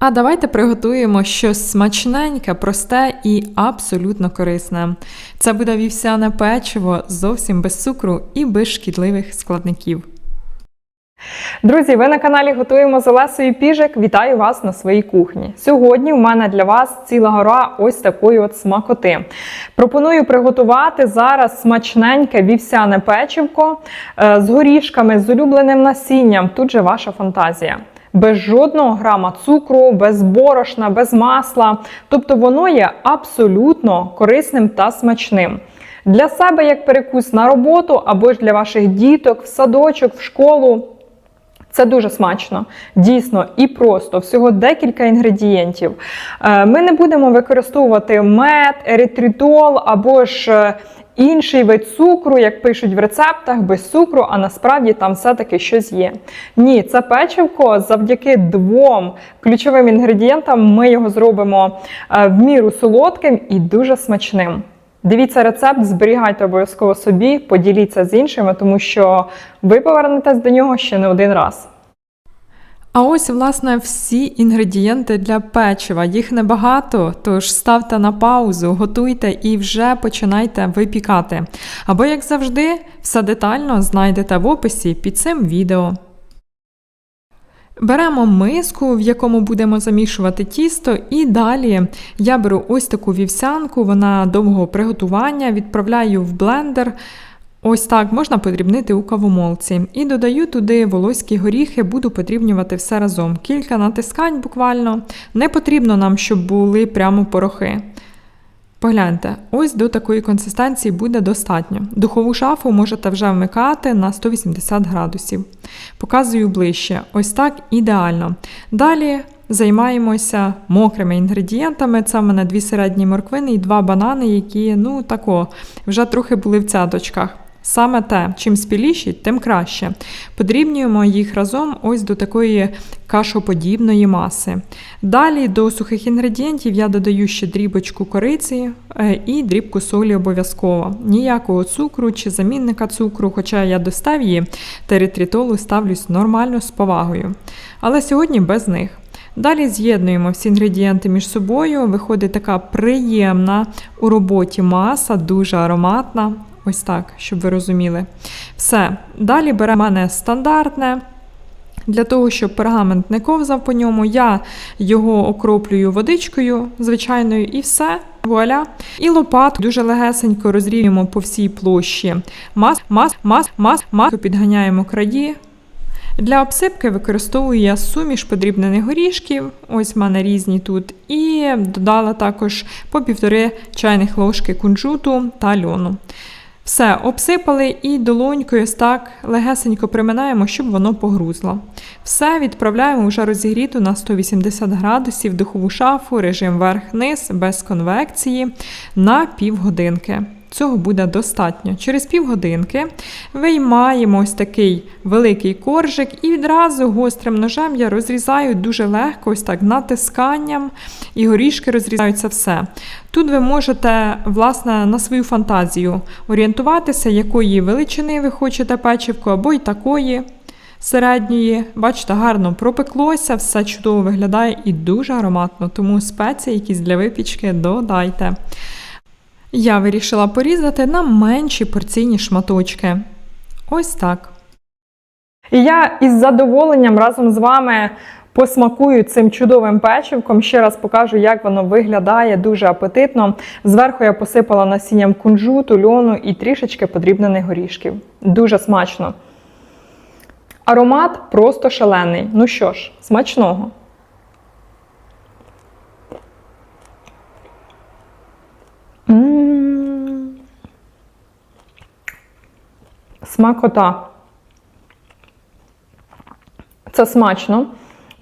А давайте приготуємо щось смачненьке, просте і абсолютно корисне. Це буде вівсяне печиво зовсім без цукру і без шкідливих складників. Друзі, ви на каналі Готуємо з Олесою Піжик. Вітаю вас на своїй кухні. Сьогодні в мене для вас ціла гора ось такої от смакоти. Пропоную приготувати зараз смачненьке вівсяне печивко е, з горішками, з улюбленим насінням. Тут же ваша фантазія. Без жодного грама цукру, без борошна, без масла. Тобто воно є абсолютно корисним та смачним. Для себе як перекус на роботу або ж для ваших діток, в садочок, в школу. Це дуже смачно, дійсно і просто, всього декілька інгредієнтів. Е, Ми не будемо використовувати мед, еритритол або ж е, інший вид цукру, як пишуть в рецептах, без цукру, а насправді там все-таки щось є. Ні, це печивко завдяки двом ключовим інгредієнтам ми його зробимо е, в міру солодким і дуже смачним. Дивіться рецепт, зберігайте обов'язково собі, поділіться з іншими, тому що ви повернетесь до нього ще не один раз. А ось, власне, всі інгредієнти для печива. Їх небагато, тож ставте на паузу, готуйте і вже починайте випікати. Або, як завжди, все детально знайдете в описі під цим відео. Беремо миску, в якому будемо замішувати тісто, і далі я беру ось таку вівсянку, вона довгого приготування, відправляю в блендер. Ось так можна подрібнити у кавомолці. І додаю туди волоські горіхи, буду подрібнювати все разом. Кілька натискань буквально. Не потрібно нам, щоб були прямо порохи. Погляньте, ось до такої консистенції буде достатньо. Духову шафу можете вже вмикати на 180 градусів. Показую ближче. Ось так ідеально. Далі займаємося мокрими інгредієнтами. Це в мене дві середні морквини і два банани, які, ну тако, вже трохи були в цяточках. Саме те, чим спіліші, тим краще. Подрібнюємо їх разом ось до такої кашоподібної маси. Далі до сухих інгредієнтів я додаю ще дрібочку кориці е, і дрібку солі обов'язково. Ніякого цукру чи замінника цукру, хоча я до стевії та ставлюсь нормально з повагою. Але сьогодні без них. Далі з'єднуємо всі інгредієнти між собою. Виходить така приємна у роботі маса, дуже ароматна. Ось так, щоб ви розуміли. Все. Далі беремо мене стандартне. Для того, щоб пергамент не ковзав по ньому, я його окроплюю водичкою звичайною, і все. Вуаля. І лопат дуже легесенько розрівнюємо по всій площі. Мас, мас, мас, мас, мас, підганяємо краї. Для обсипки використовую я суміш подрібнених горішків, ось в мене різні тут, і додала також по півтори чайних ложки кунжуту та льону. Все, обсипали і долонькою так легесенько приминаємо, щоб воно погрузло. Все відправляємо вже розігріту на 180 градусів духову шафу, режим верх-низ, без конвекції на півгодинки. Цього буде достатньо. Через півгодинки виймаємо ось такий великий коржик і відразу гострим ножем я розрізаю дуже легко, ось так натисканням, і горішки розрізаються все. Тут ви можете, власне, на свою фантазію орієнтуватися, якої величини ви хочете печивку, або й такої. Середньої, бачите, гарно пропеклося, все чудово виглядає і дуже ароматно, тому спеції якісь для випічки додайте. Я вирішила порізати на менші порційні шматочки. Ось так. І я із задоволенням разом з вами посмакую цим чудовим печивком. Ще раз покажу, як воно виглядає дуже апетитно. Зверху я посипала насінням кунжуту, льону і трішечки подрібнених горішків. Дуже смачно. Аромат просто шалений. Ну що ж, смачного. Смакота. Це смачно,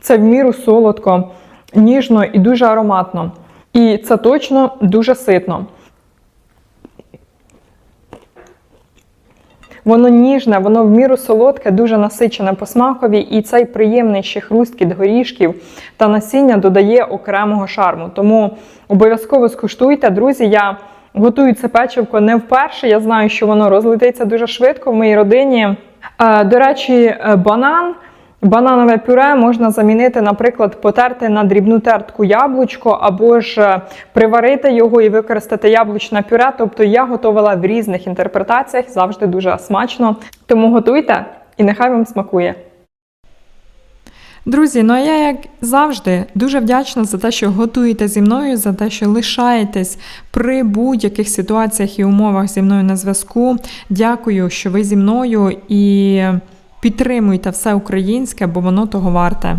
це в міру солодко, ніжно і дуже ароматно. І це точно дуже ситно. Воно ніжне, воно в міру солодке, дуже насичене по смакові, і цей приємний ще хрусткіт горішків та насіння додає окремого шарму. Тому обов'язково скуштуйте, друзі. Я готую це печивко не вперше. Я знаю, що воно розлетиться дуже швидко в моїй родині. Е, До речі, е, банан Бананове пюре можна замінити, наприклад, потерти на дрібну тертку яблучко, або ж е, приварити його і використати яблучне пюре. Тобто я готувала в різних інтерпретаціях, завжди дуже смачно. Тому готуйте і нехай вам смакує. Друзі, ну а я, як завжди, дуже вдячна за те, що готуєте зі мною, за те, що лишаєтесь при будь-яких ситуаціях і умовах зі мною на зв'язку. Дякую, що ви зі мною і підтримуйте все українське, бо воно того варте.